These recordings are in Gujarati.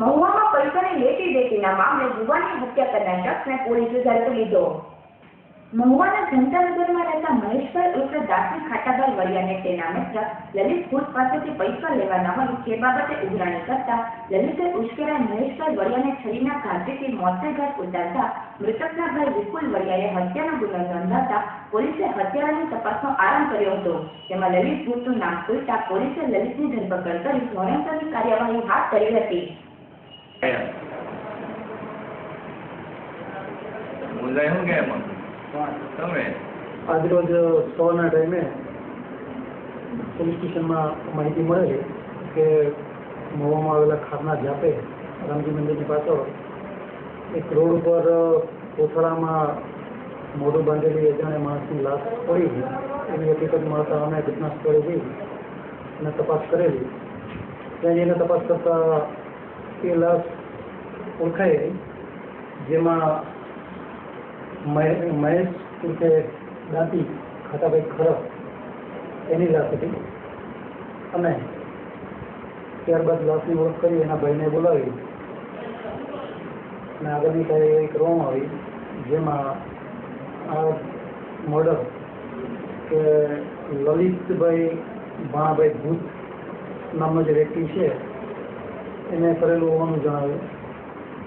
મહુવામાં પૈસાની લેતી દેતીના મામલે યુવાનની હત્યા કરનાર શખ્સને પોલીસે ઝડપી લીધો. મહુવાના જનતાનગરમાં રહેતા મહેશભાઈ ઉર્ફે દાસી ખાટાભાઈ વરિયાને તેના મિત્ર લલિત ભૂત પાસેથી પૈસા લેવાના હોય તે બાબતે ઉઘરાણી કરતા લલિતે ઉશ્કેરાઈ મહેશભાઈ વરિયાને છરીના ઘાતીથી મોતને ઘાટ ઉતારતા મૃતકના ભાઈ વિપુલ વરિયાએ હત્યાનો ગુનો નોંધાતા પોલીસે હત્યારાની તપાસનો આરંભ કર્યો હતો. તેમાં લલિત ભૂતનું નામ ખુલતા પોલીસે લલિતની ધરપકડ કરી ધોરણસરની કાર્યવાહી હાથ ધરી હતી. મુંજાય શું સવારના ટાઈમે પોલીસ સ્ટેશનમાં માહિતી મળેલી કે મોવામાં આવેલા ખારના જાપે રામજી મંદિરની પાછળ એક રોડ ઉપર કોથળામાં મોઢું બાંધેલી અજાણે માણસની લાશ પડી છે. એવી હકીકત મળતા અમે ઘટના સ્થળે જઈ અને તપાસ કરેલી. ત્યાં જઈને તપાસ કરતા એ લાશ ઓળખાઈ ગઈ જેમાં મહે- મહેશ ઉર્ફે દાંતી, ખાતાભાઈ ખરફ એની લસ હતી. અને ત્યારબાદ લસની ઓળખ કરી, એના ભાઈને બોલાવી. અને આગળની કાર્યવાહી કરવામાં આવી, જેમાં આ મર્ડર કે લલિતભાઈ, ભાણાભાઈ ભૂત નામનો જે વ્યક્તિ છે એને કરેલું હોવાનું જણાવ્યું.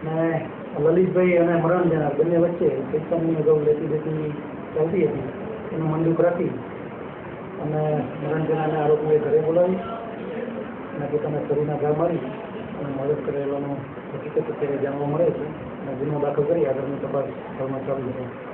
ને લલિતભાઈ અને મરણ જનાર બંને વચ્ચે પૈસાની અગાઉ લેતી દેતી ચાલતી હતી. એનું મંદુક રાખી અને મરણ જણાને આરોપીએ ઘરે બોલાવી અને પોતાના શરીરના ઘા મારી અને મદદ કરેલાનું હકીકત અત્યારે જાણવા મળે છે. અને ગુનો દાખલ કરી આગળની તપાસ હાલમાં ચાલુ છે.